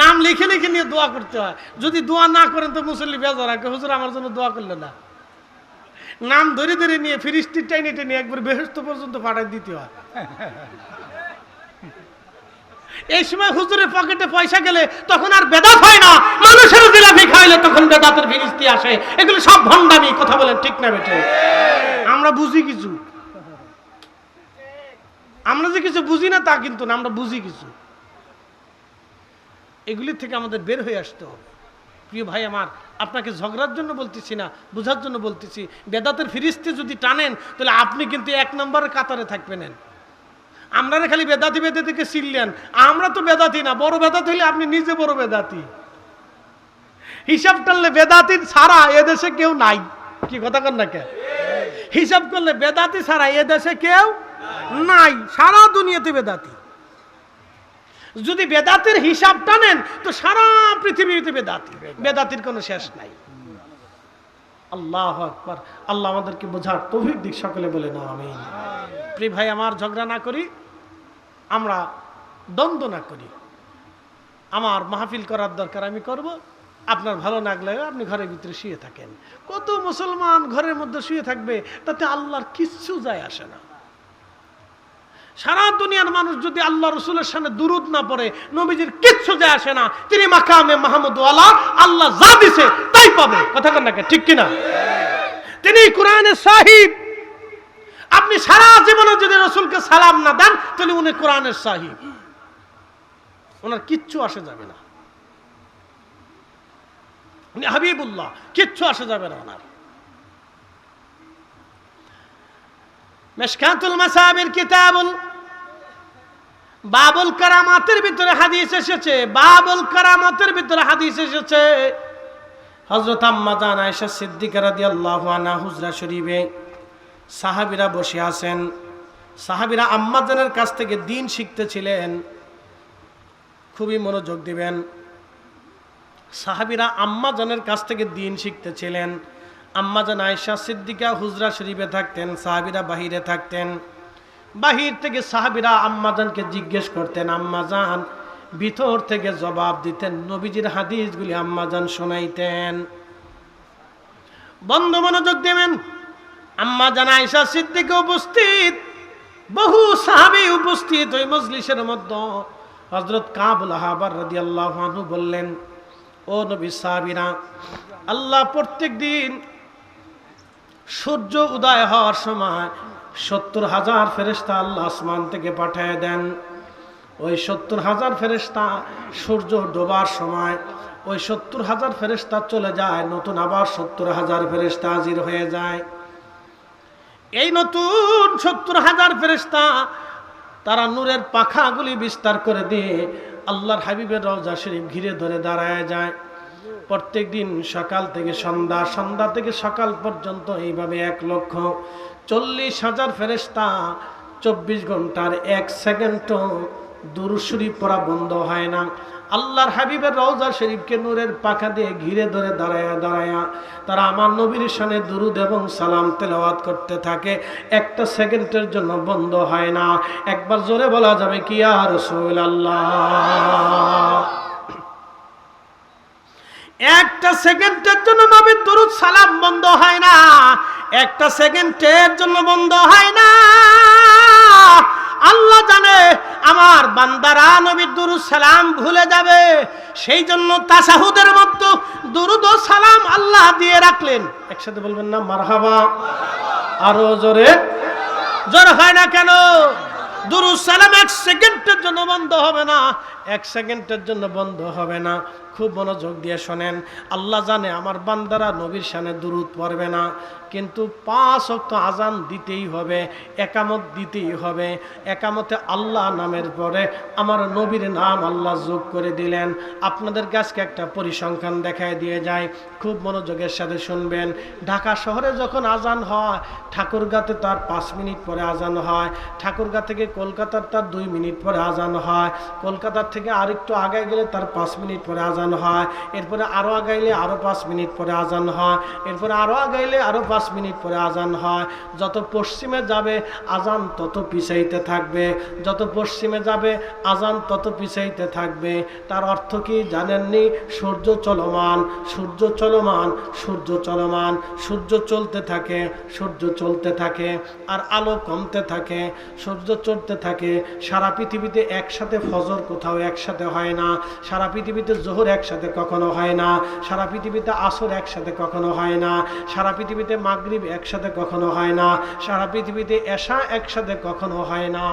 নাম লিখে লিখে নিয়ে দোয়া করতে হয়। যদি দোয়া না করেন তো মুসল্লি বেজার রাখে হুজুর, আমার জন্য দোয়া করলে না। নাম ধরে ধরে নিয়ে ফিরিস্তির টাইনে টেনে একবার বেহস্ত পর্যন্ত পাঠাই দিতে হয়। এই সময় হুজুরের পকেটে পয়সা গেলে তখন আর বেদাত হয় না। মানুষের জিলাপি খাইলে তখন বেদাতের ফিরিস্তি আসে। এগুলো সব ভণ্ডামি, কথা বলেন ঠিক না বেটে আমরা বুঝি কিছু। আমরা যে কিছু বুঝি না তা কিন্তু না, আমরা বুঝি কিছু। এগুলি থেকে আমাদের বের হয়ে আসতে হবে। প্রিয় ভাই আমার, আপনাকে ঝগড়ার জন্য বলতেছি না, বোঝার জন্য বলতেছি, বেদাতের ফিরিস্তি যদি টানেন, তাহলে আপনি কিন্তু এক নম্বরের কাতারে থাকবেন। আমরা খালি বেদাতি বেদাতিকে চিনলেন, আমরা তো বেদাতি না, বড় বেদাতি হলে আপনি নিজে বড় বেদাতি। হিসাব টানলে বেদাতির ছাড়া এদেশে কেউ নাই। কি কথা কর না কে হিসাব করলে বেদাতি ছাড়া এদেশে কেউ নাই, সারা দুনিয়াতে বেদাতি। যদি বেদাতের হিসাব টানেন, তো সারা পৃথিবীতে বেদাতি। বেদাতির কোনো শেষ নাই। আল্লাহ আকবার। আল্লাহ আমাদেরকে বোঝার তৌফিক দিক, সকলে বলে না আমি প্রিয় ভাই, আমার ঝগড়া না করি, আমরা দ্বন্দ্ব না করি। আমার মাহফিল করার দরকার আমি করব। আপনার ভালো লাগলে আপনি ঘরের ভিতরে শুয়ে থাকেন। কত মুসলমান ঘরের মধ্যে শুয়ে থাকবে, তাতে আল্লাহর কিচ্ছু যায় আসে না। সারা দুনিয়ার মানুষ যদি আল্লাহ রসুলের সামনে দুরুদ না পড়ে, নবীজির কিচ্ছু যায় আসে না। তিনি মাকামে মাহমুদ আল্লাহ আল্লাহ যা দিছে তাই পাবে। কথা কন নাকি ঠিক কিনা? তিনি কোরআনের সাহিব। আপনি সারা জীবনে যদি রসুলকে সালাম না দেন, তাহলে উনি কোরআনের সাহিব। ওনার কিচ্ছু আসে যাবে না। উনি হাবিবুল্লাহ, কিচ্ছু আসে যাবে না ওনার। মেশকাতুল মাসাবির কিতাবুল বাবুল কারামাতের ভিতরে হাদিস এসেছে, বাবুল কারামাতের ভিতরে হাদিস এসেছে। হযরত আম্মা জান আয়েশা সিদ্দিকা রাদিয়াল্লাহু আনহা হুজরা শরীফে সাহাবীরা বসে আছেন। সাহাবীরা আম্মা জানের কাছ থেকে দিন শিখতেছিলেন। খুবই মনোযোগ দিবেন। সাহাবীরা আম্মা জানের কাছ থেকে দিন শিখতেছিলেন। আম্মা জান আয়েশা সিদ্দিকা হুজরা শরীফে থাকতেন, সাহাবীরা বাহিরে থাকতেন। বাহির থেকে সাহাবিরা আম্মাজানকে জিজ্ঞেস করতেন আম্মাজান ভিতর থেকে জবাব দিতেন, নবীজির হাদিসগুলি আম্মাজান শোনাইতেন। বন্ধ মনোযোগ দেবেন, আম্মা জান আয়েশা সিদ্দিকা উপস্থিত। বহু সাহাবী উপস্থিত ওই মজলিসের মধ্যে। হযরত কাবুল আহাবার রাদিয়াল্লাহু আনহু বললেন, ও নবী সাহাবীরা, আল্লাহ প্রত্যেক দিন সূর্য উদয় হওয়ার সময় সত্তর হাজার ফেরেস্তা আল্লাহ আসমান থেকে পাঠিয়ে দেন। ওই সত্তর হাজার ফেরেস্তা সূর্য ডোবার সময় ওই সত্তর হাজার ফেরেস্তা চলে যায়, নতুন আবার সত্তর হাজার ফেরেস্তা হাজির হয়ে যায়। এই নতুন সত্তর হাজার ফেরেস্তা তারা নূরের পাখাগুলি বিস্তার করে দিয়ে আল্লাহর হাবিবের রওজা শরীফ ঘিরে ধরে দাঁড়ায় যায়। প্রত্যেক দিন সকাল থেকে সন্ধ্যা সন্ধ্যা থেকে সকাল পর্যন্ত এইভাবে এক লক্ষ চল্লিশ হাজার ফেরেস্তা চব্বিশ ঘণ্টার এক সেকেন্ডও দুরুশরী পড়া বন্ধ হয় না। আল্লাহর হাবিবের রওজা শরীফকে নূরের পাখা দিয়ে ঘিরে ধরে দাঁড়ায়া দাঁড়ায়া তারা আমার নবীর সামনে দুরুদ এবং সালাম তেলাওয়াত করতে থাকে। একটা সেকেন্ডের জন্য বন্ধ হয় না। একবার জোরে বলা যাবে কি আর রসুল আল্লাহ একটা সেকেন্ডের জন্য নবীর দরুদ সালাম বন্ধ হয় না। একটা সেকেন্ডের জন্য বন্ধ হয় না। আল্লাহ জানে আমার বান্দারা নবীর দুরুদ সালাম ভুলে যাবে। সেই জন্য তাসাহুদের মতো দুরুদ সালাম আল্লাহ দিয়ে রাখলেন। একসাথে বলবেন না, মারহাবা। আরও জোরে। জোর হয় না কেন? দুরুদ সালাম এক সেকেন্ডের জন্য বন্ধ হবে না। এক সেকেন্ডের জন্য বন্ধ হবে না। খুব মনোযোগ দিয়ে শোনেন। আল্লাহ জানে আমার বান্দারা নবীর সানে দুরুদ পড়বে না। কিন্তু পাঁচ অক্ত আজান দিতেই হবে, একামত দিতেই হবে। একামতে আল্লাহ নামের পরে আমার নবীর নাম আল্লাহ যোগ করে দিলেন। আপনাদের কাছকে একটা পরিসংখ্যান দেখায় দিয়ে যায়। খুব মনোযোগের সাথে শুনবেন। ঢাকা শহরে যখন আজান হয়, ঠাকুরগাতে তার পাঁচ মিনিট পরে আজান হয়। ঠাকুরগা থেকে কলকাতার তার দুই মিনিট পরে আজান হয়। কলকাতার থেকে আরেকটু আগে গেলে তার পাঁচ মিনিট পরে আজান হয়। এরপরে আরও আগাইলে আরও পাঁচ মিনিট পরে আজান হয়। এরপরে আরও আগাইলে আরও পাঁচ মিনিট পরে আজান হয়। যত পশ্চিমে যাবে, আজান তত পিছাইতে থাকবে। যত পশ্চিমে যাবে, আজান তত পিছাইতে থাকবে। তার অর্থ কি জানেননি? সূর্য চলমান সূর্য চলমান সূর্য চলমান। সূর্য চলতে থাকে, সূর্য চলতে থাকে, আর আলো কমতে থাকে, সূর্য চলতে থাকে। সারা পৃথিবীতে একসাথে ফজর কোথাও একসাথে হয় না। সারা পৃথিবীতে জোহর একসাথে কখনো হয় না, সারা পৃথিবীতে আসর একসাথে কখনো হয় না, সারা পৃথিবীতে মাগরিব একসাথে কখনো হয় না, সারা পৃথিবীতে এশা একসাথে কখনো হয় না।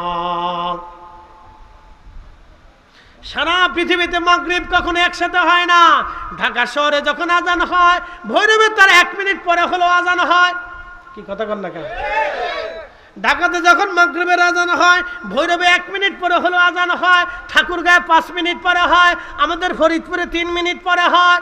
সারা পৃথিবীতে মাগরিব কখনো একসাথে হয় না, ঢাকা শহরে যখন আজান হয়, ভৈরবে তার এক মিনিট পরে হলো আজান হয়। কি কথা কন না কেন? ঢাকাতে যখন মাগরিবের আজান হয়, ভৈরবে এক মিনিট পরে হলো আজান হয়, ঠাকুরগাঁয়ে পাঁচ মিনিট পরে হয়, আমাদের ফরিদপুরে তিন মিনিট পরে হয়।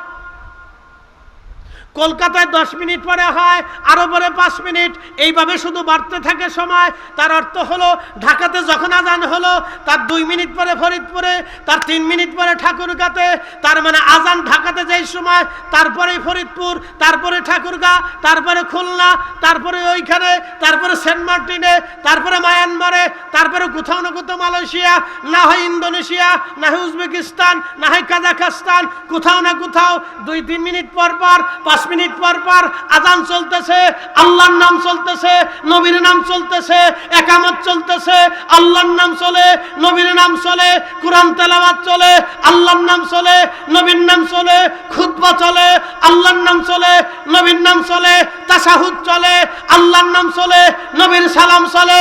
কলকাতায় দশ মিনিট পরে হয় আরও পরে পাঁচ মিনিট। এইভাবে শুধু বাড়তে থাকে সময়। তার অর্থ হলো, ঢাকাতে যখন আজান হলো, তার দুই মিনিট পরে ফরিদপুরে, তার তিন মিনিট পরে ঠাকুরগাতে, তার মানে আজান ঢাকাতে যেই সময় তারপরে ফরিদপুর, তারপরে ঠাকুরগা, তারপরে খুলনা, তারপরে ওইখানে, তারপরে সেন্ট মার্টিনে, তারপরে মায়ানমারে, তারপরে কোথাও না কোথাও মালয়েশিয়া, না হয় ইন্দোনেশিয়া, না হয় উজবেকিস্তান, না হয় কাজাখস্তান, কোথাও না কোথাও দুই তিন মিনিট পর পর পাঁচ মিনিট পর পর আজান চলতেছে, আল্লাহর নাম চলতেছে, নবীর নাম চলতেছে, একামত চলতেছে, আল্লাহর নাম চলে, নবীর নাম চলে, কোরআন তেলাওয়াত চলে, আল্লাহর নাম চলে, নবীর নাম চলে, খুতবা চলে, আল্লাহর নাম চলে, নবীর নাম চলে তাসাহুদ চলে, আল্লাহর নাম চলে, নবীর সালাম চলে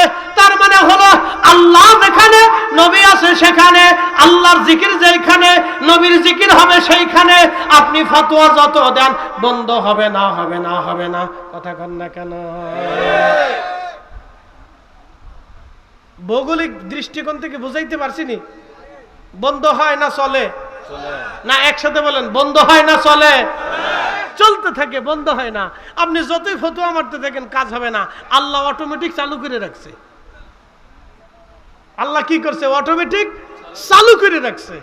আল্লাহ যেখানে, নবী আছে সেখানে, আল্লাহর জিকির যেখানে নবীর জিকির হবে সেইখানে। আপনি ফতোয়া যত দেন, বন্ধ হবে না হবে না হবে না। কথা কন না কেন? ভৌগোলিক দৃষ্টিকোণ থেকে বুঝাইতে পারছি নি? বন্ধ হয় না চলে? না, একসাথে বলেন, বন্ধ হয় না চলে? চলতে থাকে, বন্ধ হয় না। আপনি যতই ফতুয়া মারতে থাকেন, কাজ হবে না। আল্লাহ অটোমেটিক চালু করে রাখছে। আল্লাহ কি করছে? অটোমেটিক চালু করে রাখছে।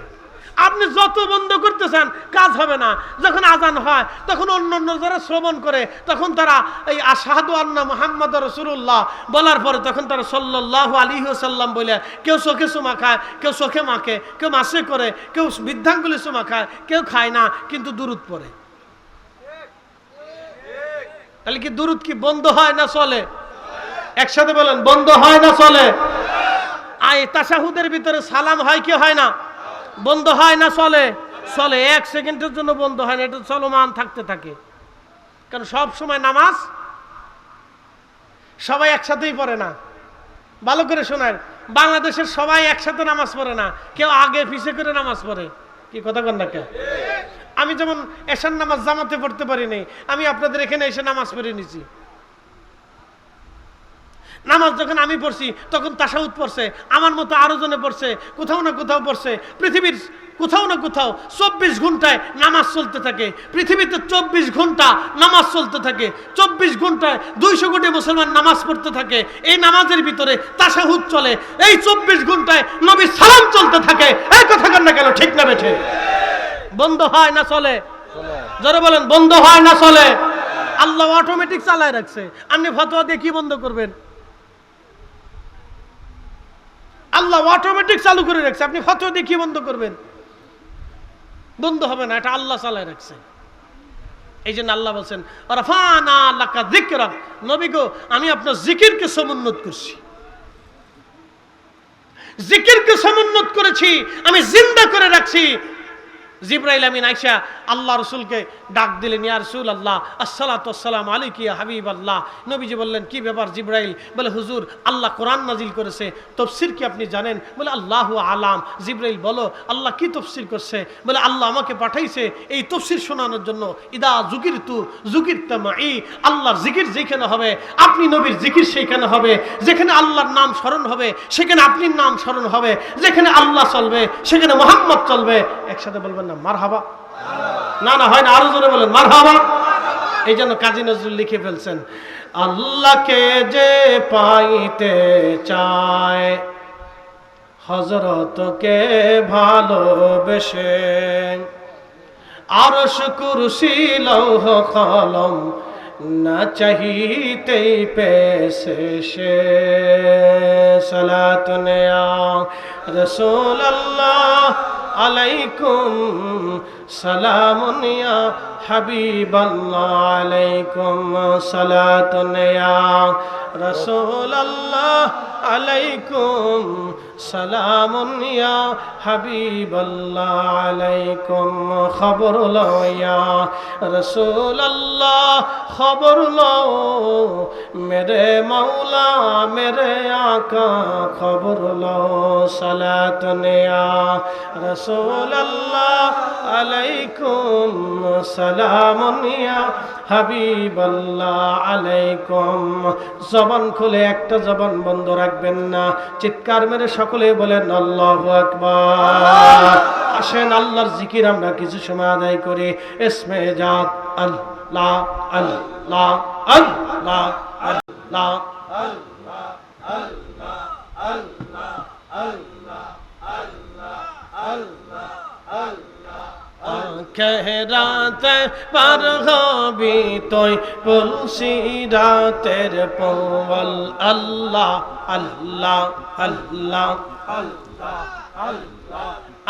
আপনি যত বন্ধ করতে চান, কাজ হবে না। যখন আজান হয়, তখন অন্য অন্য যারা শ্রবণ করে, তখন তারা এই আসাদু আন্না মোহাম্মদ রসুল্লাহ বলার পরে তখন তারা সাল্লাহ আলী সাল্লাম বলে, কেউ চোখে চুমা খায়, কেউ চোখে মাখে, কেউ মাসে করে, কেউ বৃদ্ধাঙ্গুলি চুমা খায়, কেউ খায় না, কিন্তু দূরত পড়ে। তাহলে কি দূরত কি বন্ধ হয় না চলে? একসাথে বলেন, বন্ধ হয় না চলে? আয় তাসাহুদের ভিতরে সালাম হয় কি হয় না? বন্ধ হয় না চলে? চলে। এক সেকেন্ডের জন্য বন্ধ হয় না। এটা চলমান থাকতে থাকে। কারণ সব সময় নামাজ সবাই একসাথেই পড়ে না। ভালো করে শোনায় বাংলাদেশের সবাই একসাথে নামাজ পড়ে না। কেউ আগে পিছে করে নামাজ পড়ে। কি কথা কন না কেউ আমি যেমন এসার নামাজ জামাতে পড়তে পারিনি, আমি আপনাদের এখানে এসে নামাজ পড়ে নিছি। নামাজ যখন আমি পড়ছি, তখন তাসাউদ পড়ছে, আমার মতো আরও জনে পড়ছে, কোথাও না কোথাও পড়ছে। পৃথিবীর কোথাও না কোথাও চব্বিশ ঘন্টায় নামাজ চলতে থাকে। পৃথিবীতে চব্বিশ ঘণ্টা নামাজ চলতে থাকে। চব্বিশ ঘন্টায় দুইশো কোটি মুসলমান নামাজ পড়তে থাকে। এই নামাজের ভিতরে তাসাহুদ চলে। এই চব্বিশ ঘন্টায় নবী সালাম চলতে থাকে। এই কথা না কেন ঠিক না বেঠে? বন্ধ হয় না চলে? যারা বলেন, বন্ধ হয় না চলে? আল্লাহ অটোমেটিক চালায় রাখছে। আপনি ফতোয়া দিয়ে কি বন্ধ করবেন? আল্লাহ অটোমেটিক চালু করে রাখছে। আপনি ফতোয়া দিয়ে কি বন্ধ করবেন? বন্ধ হবে না, এটা আল্লাহ চালায় রাখছে। এই জন্য আল্লাহ বলছেন নবী গো, আমি আপনার জিকিরকে সমুন্নত করছি। জিকিরকে সমুন্নত করেছি, আমি জিন্দা করে রাখছি। জিব্রাইল আমিন আইসা আল্লাহ রসুলকে ডাক দিলেন, ইয়া রসুল আল্লাহ আসসালাতাম আলিক ইয়া হাবিব আল্লাহ নবীজি বললেন, কি ব্যাপার জিব্রাইল? বলে, হুজুর, আল্লাহ কোরআন নাজিল করেছে, তফসির কি আপনি জানেন? বলে, আল্লাহ আলাম। জিব্রাইল বলো, আল্লাহ কি তফসির করছে? বলে, আল্লাহ আমাকে পাঠাইছে এই তফসির শোনানোর জন্য। ইদা জুকির তু জুকির তামাই আল্লাহর জিকির যেখানে হবে, আপনি নবীর জিকির সেইখানে হবে। যেখানে আল্লাহর নাম স্মরণ হবে, সেখানে আপনির নাম স্মরণ হবে। যেখানে আল্লাহ চলবে, সেখানে মোহাম্মদ চলবে। একসাথে বলবেন না মার হাবা না না, হয় না, আরও জোরে বলেন মার হাবা এই জন্য কাজী নজরুল লিখে ফেলছেন, আল্লাহকে যে পাইতে চায় হজরতকে ভালোবেসে, আরশ কুরসি লৌহ কলম না চাহিতে পেশে সে সালাত রসুল আল্লাহ আলাইকুম সালামুন ইয়া হাবিবাল্লাহ আলাইকুম সালাতুন ইয়া রসোল্লাহ আলাইকুম সালামুনিয়া হাবিবল্লাহ আলাইকুম খবর লয়া রসোল্লাহ খবর লও মেরে মৌলা মেরে আকা খবর লও সালাত নেয়া রসোল্লাহ আলাইকুম সালামুনিয়া হাবিবাল্লাহ আলাইকুম। জবান খুলে একটা জবান বন্ধ রাখবেন না। চিৎকার মেরে সকলে বলেন, আল্লাহু আকবার। আসেন, আল্লাহর জিকির আমরা কিছু সময় আদায় করি। ইসমে জাত, আল্লাহ আল্লাহ আল্লাহ আল্লাহ কেহরাতে পার হবি তুই পুলসি রাতের পওয়াল আল্লাহ আল্লাহ আল্লাহ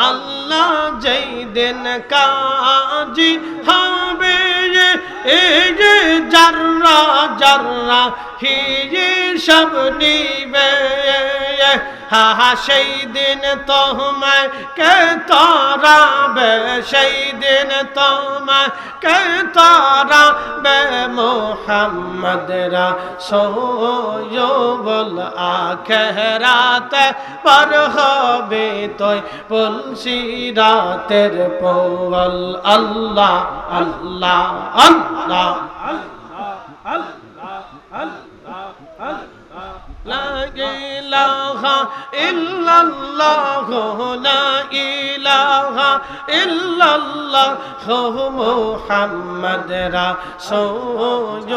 আল্লাহ যেই দিন কাজি হবে এই যে জাররা জাররা হিয়ে সব নিবে। হা সেই দিন তোমায় কে তারাবে? সেই দিন তোমায় কে তারাবে? মোহাম্মদ রা সোয়বল আখেরাতে পর হবে তোই বলছি রাতের পোল আল্লাহ আল্লাহ আল্লাহ। ইল্লাল্লাহ লা ইলাহা ইল্লাল্লাহ মুহাম্মদ রাসূলুল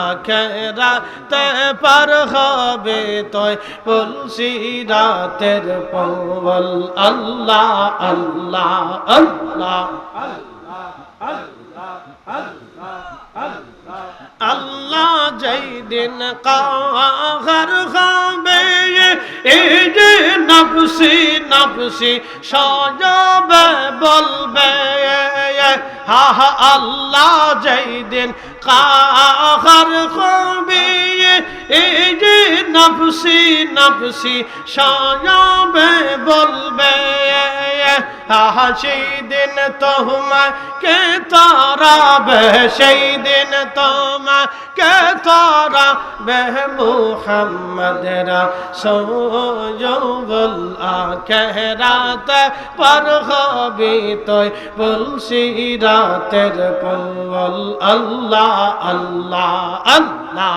আখেরা তে পার হবে তয় বলছি রাতের পল আল্লাহ আল্লাহ আল্লাহ আল্লাহ আল্লাহ আল্লাহ আল্লাহ। যেই দিন কাহার খাবে এই যে নফসি নফসি সজাবে বলবে, হা আল্লাহ যাই দিন কাহার খাবে এই যে নফসি নফসি সজবে বলবে সেই দিন তোমায় কে তারাবে, সেই দিন তোমায় কে তারাবে মুহাম্মদ রাসূল আখেরাত পার হবি তুই বলছি রাতের পল আল্লাহ আল্লাহ আল্লাহ।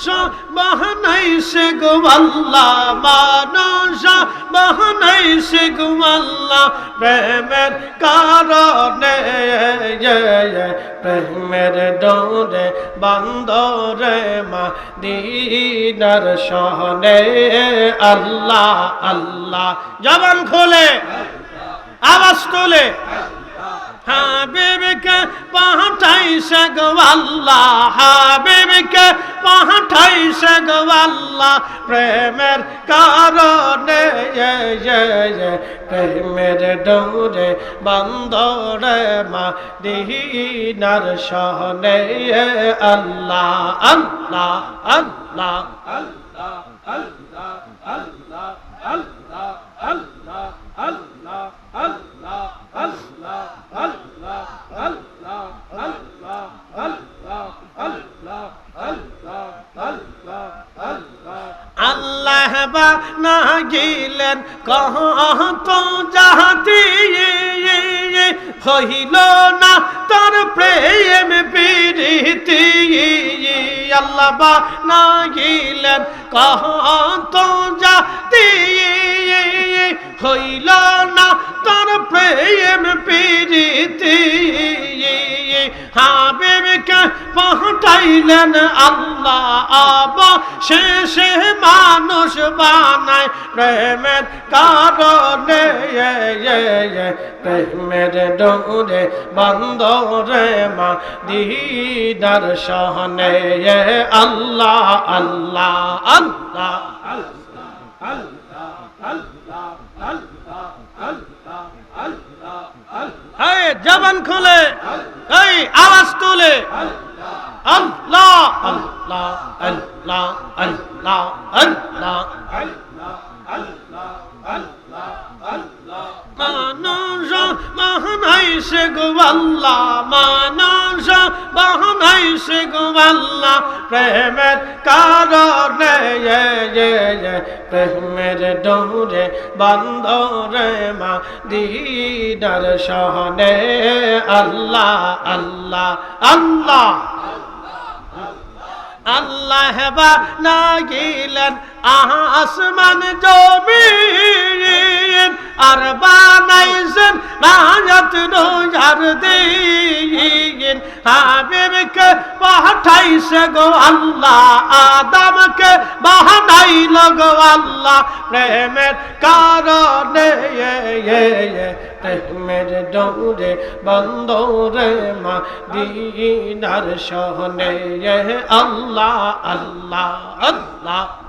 মানুষ বাহানাইছে গো আল্লাহ মানুষ বাহানাইছে গো আল্লাহ, প্রেমের কারণে প্রেমের ডোরে, বান্দরে মা দিনার সহনে, আল্লাহ আল্লাহ, জবান খোলে, আওয়াজ তোলে। হাবিবকে পাঠাইছে গো আল্লাহ হাবিবকে পাঠাইছে গো আল্লাহ প্রেমের কারণে প্রেমের ডোরে বন্দরে মা দিনার সহনে আল্লাহ আল্লাহ আল্লাহ আল্লাহ। আল্লাহ বা না গিলেন, কহ তো যাহাতি হইল না তার প্রেম প্রীতি আল্লাহ বা না গিলেন, কহ তো যাতি হইল না তার প্রেম প্রীতি হাবিবকে পাঠাই চাইলেন আল্লাহ আব শেষে মানুষ বানায় প্রেমের কারণে প্রেমের ডোরে বন্দরে মা দিদার সহনে এ, আল্লাহ আল্লাহ আল্লাহ এই জবান খুলে, এই আওয়াজ তুলে। আল্লাহ আল্লাহ আল্লাহ আল্লাহ আল্লাহ। মানুষ মহানাইছে গো আল্লাহ মানুষ মহানাইছে গো আল্লাহ প্রেমের কারণে প্রেমের ডোরে বান্ধরে মা দিদার সহনে আল্লাহ আল্লাহ আল্লাহ আল্লাহ বা না গিলেন আসমান জমিন আর বানাইছেন রাজত রোজার দিন। হাবিবকে পাঠাইছে গো আল্লাহ আদমকে বানাইল গো আল্লাহ। প্রেমের কারণে প্রেমের ডোরে বন্দরে মা দিনার সহনে। এ, আল্লাহ আল্লাহ।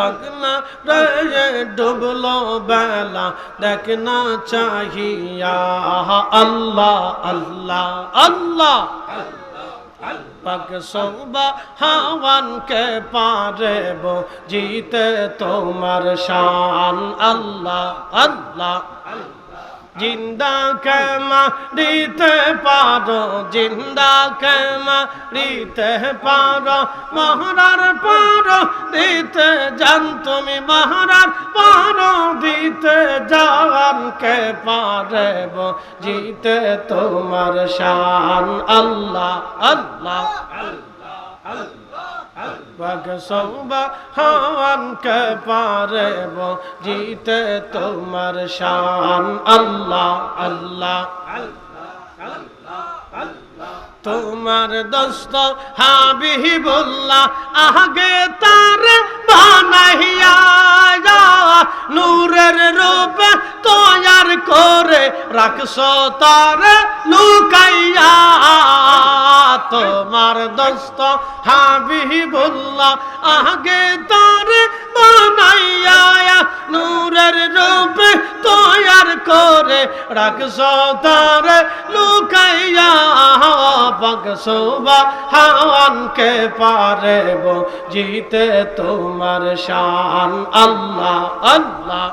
পাগলা রে ডুবলো বেলা দেখনা চাহিয়া। আল্লাহ আল্লাহ আল্লাহ। পাক সৌবা হাওয়ানকে পারেব জিতে তোমার শান। আল্লাহ আল্লাহ। জিন্দা কেমা দিতে পারো জিন্দা কেমা দিতে পারো মহারার পারো দিতে জান তুমি মহারার পারো দিতে জান কে পারেব জিতে তোমার শান আল্লাহ আল্লাহ বাগ সৌবা হাওয়ান কে পারেব জিতে তোমার শান। আল্লাহ আল্লাহ। তোমার দোস্ত হাবিবুল্লাহ আগে তার বানাইয়া নূরের রূপ তৈয়ার করে রাখছো তার লুকাইয়া। তোমার দোস্ত হাবিবুল্লাহ আগে তার বানাইয়া নূরের রূপে তৈয়ার করে রাখছো তার লুকাইয়া। হাওয়ানকে পারেব জিতে তোমার শান। আল্লাহ আল্লাহ।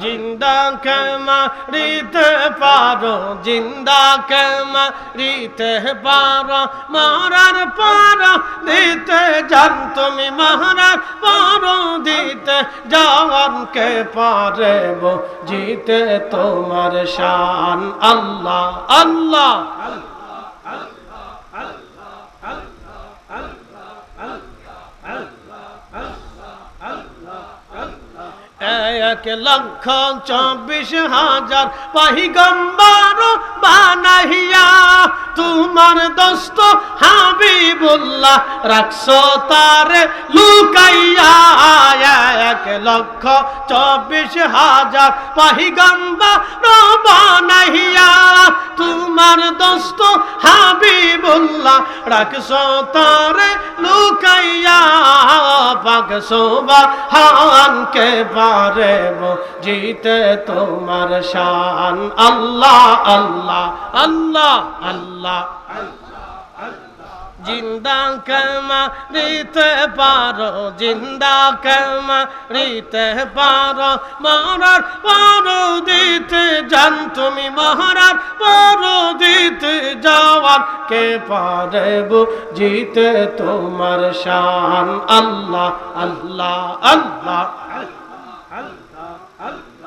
জিন্দা কেমা রিতে পারো, জিন্দা কেমা রিতে পারো, মারার পারো দিতে জান তুমি মহারার পারো দিতে জওয়ানকে পারেব জিতে তোমার শান। আল্লাহ আল্লাহ। এক লক্ষ চব্বিশ হাজার পাহিগম্বর বানাহিয়া তোমার দোস্ত হাবিবুল্লাহ রাখছো তার লুকাইয়া, এক লক্ষ চব্বিশ হাজার পাহিগম্বর বানাহিয়া তোমার দোস্ত হাবিবুল্লাহ রাখছো তার লুকাইয়া পাক সোবা হানকে পারেব জিতে তোমার শান। আল্লাহ আল্লাহ আল্লাহ আল্লাহ। জিন্দা কামা রিতে পারো, জিন্দা কামা রিতে পারো। মরার পারো দিতে জান, তুমি মহারার পারো দিতে যাওয়ার কে পারে জিতে তোমার শান। আল্লাহ আল্লাহ আল্লাহ।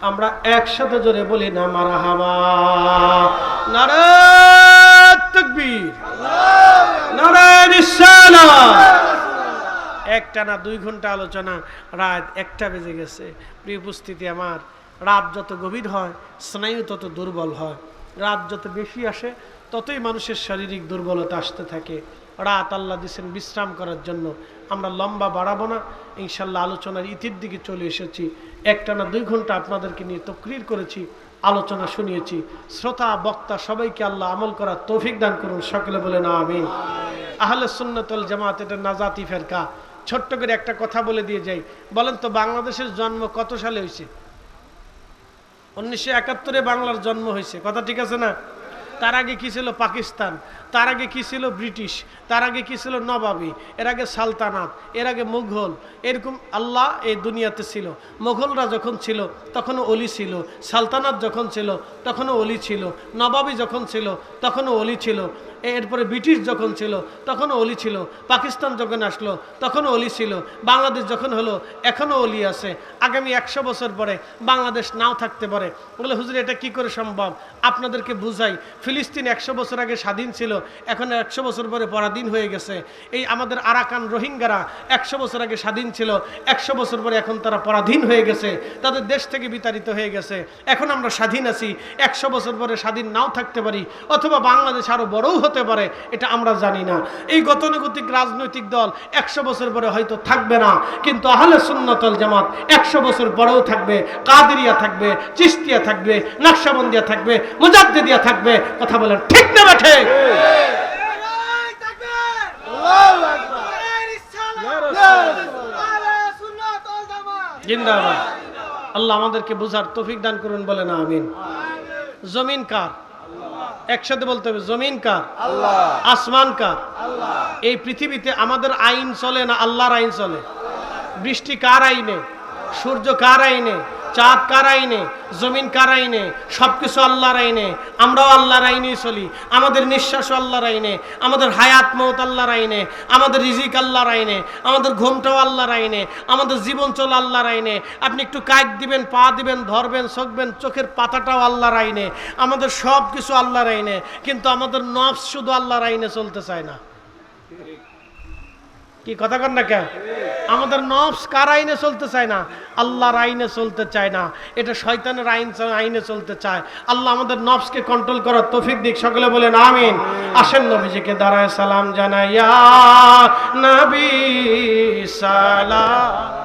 আমরা একসাথে জোরে বলি, না, মারহাবা। নারে তাকবীর। নারে রিসালাত একটা না দুই ঘণ্টা আলোচনা, রাত একটা বেজে গেছে। প্রিয় উপস্থিতি আমার, রাত যত গভীর হয়, স্নায়ু তত দুর্বল হয়। রাত যত বেশি আসে, ততই মানুষের শারীরিক দুর্বলতা আসতে থাকে। রাত আল্লাহ দিচ্ছেন বিশ্রাম করার জন্য। আমরা লম্বা বাড়াবো না। ইনশাল্লাহ আলোচনার ইতির দিকে চলে এসেছি। একটা না দুই ঘণ্টা আপনাদেরকে নিয়ে তকরির করেছি, আলোচনা শুনিয়েছি। শ্রোতা, বক্তা সবাইকে আল্লাহ আমল করার তৌফিক দান করুন। সকলে বলে না আমিন। আহলে সুন্নতল জামাত, এটা নাজাতি ফেরকা। ছোট্ট করে একটা কথা বলে দিয়ে যাই। বলেন তো, বাংলাদেশের জন্ম কত সালে হয়েছে উনিশশো একাত্তরে বাংলার জন্ম হয়েছে কথা ঠিক আছে না? তার আগে কী ছিল পাকিস্তান? তার আগে কী ছিল ব্রিটিশ? তার আগে কী ছিল নবাবি? এর আগে সালতানাত, এর আগে মুঘল। এরকম আল্লাহ এই দুনিয়াতে ছিল। মুঘলরা যখন ছিল, তখনও অলি ছিল। সালতানাত যখন ছিল, তখনও অলি ছিল। নবাবি যখন ছিল, তখনও অলি ছিল। এরপরে ব্রিটিশ যখন ছিল তখনও অলি ছিল, পাকিস্তান যখন আসলো তখনও অলি ছিল, বাংলাদেশ যখন হলো এখনও অলি আছে। আগামী একশো বছর পরে বাংলাদেশ নাও থাকতে পারে। বলে, হুজুর, এটা কি করে সম্ভব? আপনাদেরকে বুঝাই, ফিলিস্তিন একশো বছর আগে স্বাধীন ছিল, এখন একশো বছর পরে পরাধীন হয়ে গেছে। এই আমাদের আরাকান রোহিঙ্গারা একশো বছর আগে স্বাধীন ছিল, একশো বছর পরে এখন তারা পরাধীন হয়ে গেছে, তাদের দেশ থেকে বিতাড়িত হয়ে গেছে। এখন আমরা স্বাধীন আছি, একশো বছর পরে স্বাধীন নাও থাকতে পারি, অথবা বাংলাদেশ আরও বড়ও পারে, এটা আমরা জানি না। এই গতানুগতিক রাজনৈতিক দল একশো বছর পরে হয়তো থাকবে না, কিন্তু আহলে সুন্নতল জামাত একশো বছর পরেও থাকবে, কাদেরিয়া থাকবে চিস্তিয়া থাকবে, নকশাবন্দিয়া থাকবে, মুজাদ্দিদিয়া থাকবে, কথা বলেন ঠিক না বেঠে আল্লাহ আমাদেরকে বুঝার তৌফিক দান করুন বলে না আমিন। জমিন কার? একসাথে বলতে হবে জমিন কার? আসমান কার? এই পৃথিবীতে আমাদের আইন চলে না আল্লাহর আইন চলে? বৃষ্টি কার আইনে? সূর্য কার আইনে? চাঁদ কার আইনে, জমিন কার আইনে সব কিছু আল্লাহর আইনে, আমরাও আল্লাহর আইনেই চলি। আমাদের নিঃশ্বাস আল্লাহর আইনে, আমাদের হায়াত মৌত আল্লাহর আইনে, আমাদের রিজিক আল্লাহর আইনে, আমাদের ঘুমটাও আল্লাহর আইনে, আমাদের জীবন চল আল্লাহর আইনে। আপনি একটু কাজ দিবেন, পা দিবেন, ধরবেন, চোখবেন, চোখের পাতাটাও আল্লাহর আইনে, আমাদের সব কিছু আল্লাহর আইনে, কিন্তু আমাদের নফস শুধু আল্লাহর আইনে চলতে চায় না। কি কথা কর না কেন? আমাদের নফস কার আইনে চলতে চায় না? আল্লাহর আইনে চলতে চায় না। এটা শয়তানের আইন আইনে চলতে চায়। আল্লাহ আমাদের নফসকে কন্ট্রোল করার তৌফিক দিক। সকলে বলেন, আমিন। আসেন নবীজিকে দাঁড়ায় সালাম জানাইয়া, নবী সালাম।